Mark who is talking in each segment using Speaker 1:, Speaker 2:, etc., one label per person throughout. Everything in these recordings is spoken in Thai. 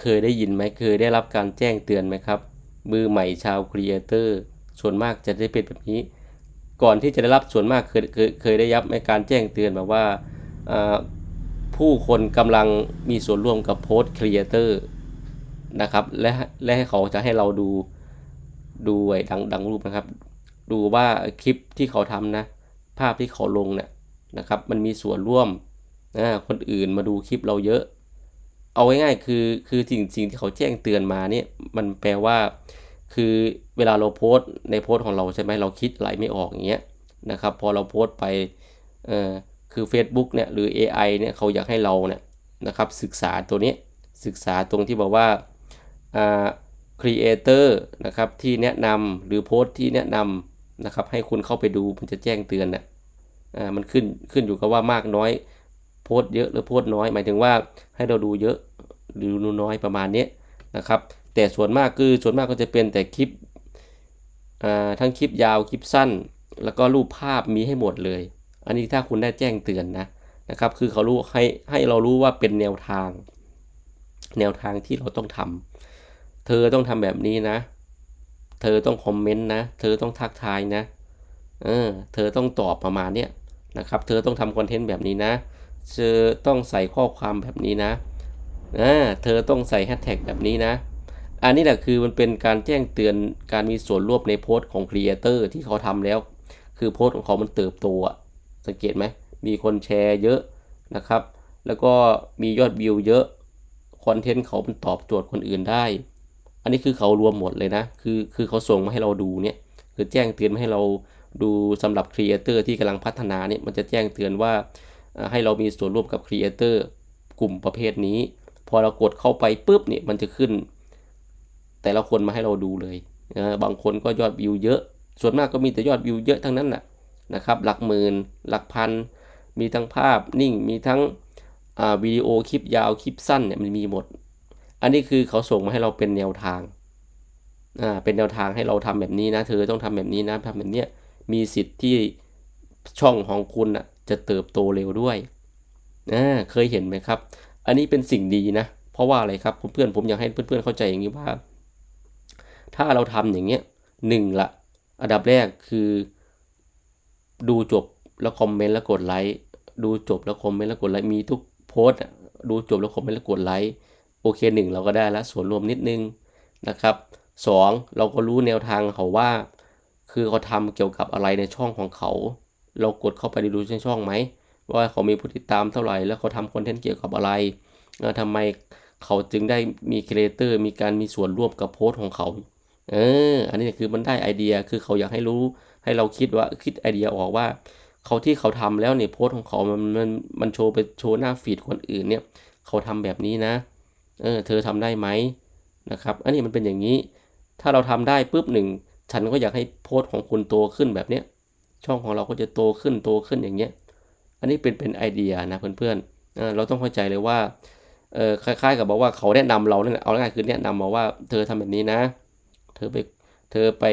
Speaker 1: เคยได้ยินไหมเคยได้รับการแจ้งเตือนไหมครับ มือใหม่ชาวครีเอเตอร์ส่วนมากจะได้เป็นแบบนี้ ก่อนที่จะได้รับส่วนมากเคยเคยเคยได้รับในการแจ้งเตือนแบบว่าผู้คนกำลังมีส่วนร่วมกับโพสต์ครีเอเตอร์นะครับและและให้เขาจะให้เราดูดูไอ้ดังดังรูปนะครับ ดูว่าคลิปที่เขาทำนะ ภาพที่เขาลงเนี่ยนะครับ มันมีส่วนร่วมนะคนอื่นมาดูคลิปเราเยอะ เอาง่ายๆคือคือสิ่งสิ่งที่เขาแจ้งเตือนมาเนี่ยมันแปลว่า คือเวลาเราโพสต์ในโพสต์ของเราใช่ไหมเราคิดอะไรไม่ออกอย่างเงี้ยนะครับ พอเราโพสต์ไปเอ่อคือ Facebook เนี่ยหรือ AI เนี่ยเขาอยากให้เราเนี่ยนะครับศึกษาตัวนี้ศึกษาตรงที่บอกว่าอ่าครีเอเตอร์นะครับที่แนะนำหรือโพสต์ที่แนะนำนะครับให้คุณเข้าไปดูมันจะแจ้งเตือนน่ะอ่ามันขึ้นขึ้นอยู่กับว่ามากน้อยโพสต์เยอะหรือโพสต์น้อย หมายถึงว่าให้เราดูเยอะ หรือดูน้อยประมาณนี้นะครับ แต่ส่วนมากคือส่วนมากก็จะเป็นแต่คลิปทั้งคลิปยาวคลิปสั้น แล้วก็รูปภาพมีให้หมดเลย อันนี้ถ้าคุณได้แจ้งเตือนนะนะครับ คือเขารู้ให้ให้เรารู้ว่าเป็นแนวทาง แนวทางที่เราต้องทำเธอต้องทำแบบนี้นะ เธอต้องคอมเมนต์นะ เธอต้องทักทายนะ เออ เธอต้องตอบประมาณเนี้ยนะครับ เธอต้องทำคอนเทนต์แบบนี้นะ เธอต้องใส่ข้อความแบบนี้นะ อ่าเธอต้องใส่แฮชแท็กแบบนี้นะ อันนี้แหละคือมันเป็นการแจ้งเตือนการมีส่วนร่วมในโพสต์ของครีเอเตอร์ที่เขาทำแล้ว คือโพสต์ของเขามันเติบโตอะสังเกตไหมมีคนแชร์เยอะนะครับ แล้วก็มียอดวิวเยอะคอนเทนต์เขามันตอบโจทย์คนอื่นได้ อันนี้คือเขารวมหมดเลยนะ คือคือเขาส่งมาให้เราดูเนี่ยคือแจ้งเตือนมาให้เราดูสำหรับครีเอเตอร์ที่กำลังพัฒนาเนี่ยมันจะแจ้งเตือนว่าให้เรามีส่วนร่วมกับครีเอเตอร์กลุ่มประเภทนี้ พอเรากดเข้าไปปุ๊บเนี่ยมันจะขึ้น แต่ละคนมาให้เราดูเลยนะบางคนก็ยอดวิวเยอะ ส่วนมากก็มีแต่ยอดวิวเยอะทั้งนั้นแหละนะครับ หลักหมื่นหลักพัน มีทั้งภาพนิ่งมีทั้งอ่าวิดีโอคลิปยาวคลิปสั้นเนี่ยมันมีหมด อันนี้คือเขาส่งมาให้เราเป็นแนวทางอ่าเป็นแนวทางให้เราทำแบบนี้นะ เธอต้องทำแบบนี้นะทำแบบเนี้ยมีสิทธิ์ที่ช่องของคุณอะจะเติบโตเร็วด้วยอ่าเคยเห็นไหมครับ อันนี้เป็นสิ่งดีนะ เพราะว่าอะไรครับเพื่อนผมอยากให้เพื่อนๆเข้าใจอย่างนี้ว่า ถ้าเราทำอย่างเงี้ยหนึ่งละอันดับแรกคือ ดูจบแล้วคอมเมนต์แล้วกดไลค์ดูจบแล้วคอมเมนต์แล้วกดไลค์มีทุกโพสต์ดูจบแล้วคอมเมนต์แล้วกดไลค์โอเคหนึ่งเราก็ได้แล้วส่วนรวมนิดนึงนะครับสองเราก็รู้แนวทางเขาว่า คือเขาทำเกี่ยวกับอะไรในช่องของเขา เรากดเข้าไปดูในช่องไหม ว่าเขามีผู้ติดตามเท่าไหร่ แล้วเขาทำคอนเทนต์เกี่ยวกับอะไรเออทำไมเขาจึงได้มีครีเอเตอร์มีการมีส่วนร่วมกับโพสต์ของเขาเอออันนี้คือมันได้ไอเดียคือเขาอยากให้รู้ให้เราคิดว่าคิดไอเดียออกว่าเขาที่เขาทำแล้วเนี่ยโพสต์ของเขามันมันมันโชว์ไปโชว์หน้าฟีดคนอื่นเนี่ยเขาทำแบบนี้นะเออเธอทำได้ไหมนะครับ อันนี้มันเป็นอย่างนี้ ถ้าเราทำได้ปุ๊บหนึ่งฉันก็อยากให้โพสต์ของคุณโตขึ้นแบบเนี้ยช่องของเราก็จะโตขึ้นโตขึ้นอย่างเงี้ย อันนี้เป็นเป็นไอเดียนะเพื่อนๆเออเราต้องเข้าใจเลยว่าเออคล้ายๆกับบอกว่าเขาแนะนำเราเนี่ยเอาง่ายคือแนะนำมาว่าเธอทำแบบนี้นะ เธอไปเธอไป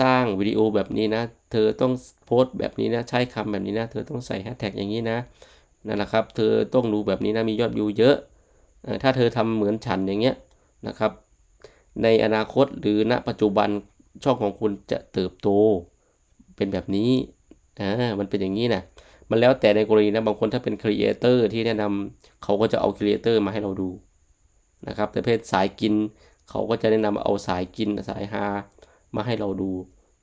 Speaker 1: สร้างวิดีโอแบบนี้นะ เธอต้องโพสต์แบบนี้นะ ใช้คำแบบนี้นะ เธอต้องใส่แฮชแท็กอย่างนี้นะนั่นแหละครับ เธอต้องดูแบบนี้นะ มียอดวิวเยอะอถ้าเธอทำเหมือนฉันอย่างเงี้ยนะครับ ในอนาคตหรือณปัจจุบันช่องของคุณจะเติบโตเป็นแบบนี้ อ่า มันเป็นอย่างนี้นะ มันแล้วแต่ในกรณีนะบางคนถ้าเป็นครีเอเตอร์ที่แนะนำเขาก็จะเอาครีเอเตอร์มาให้เราดูนะครับแต่เพศสายกินเขาก็จะแนะนำเอาสายกินสายฮามาให้เราดู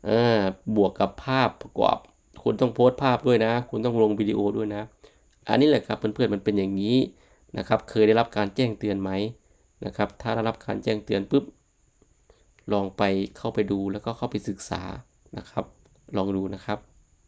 Speaker 1: อ่าบวกกับภาพประกอบ คุณต้องโพสต์ภาพด้วยนะ คุณต้องลงวิดีโอด้วยนะ อันนี้แหละครับเพื่อนๆมันเป็นอย่างนี้นะครับ เคยได้รับการแจ้งเตือนไหมนะครับ ถ้าได้รับการแจ้งเตือนปุ๊บลองไปเข้าไปดูแล้วก็เข้าไปศึกษานะครับ ลองดูนะครับ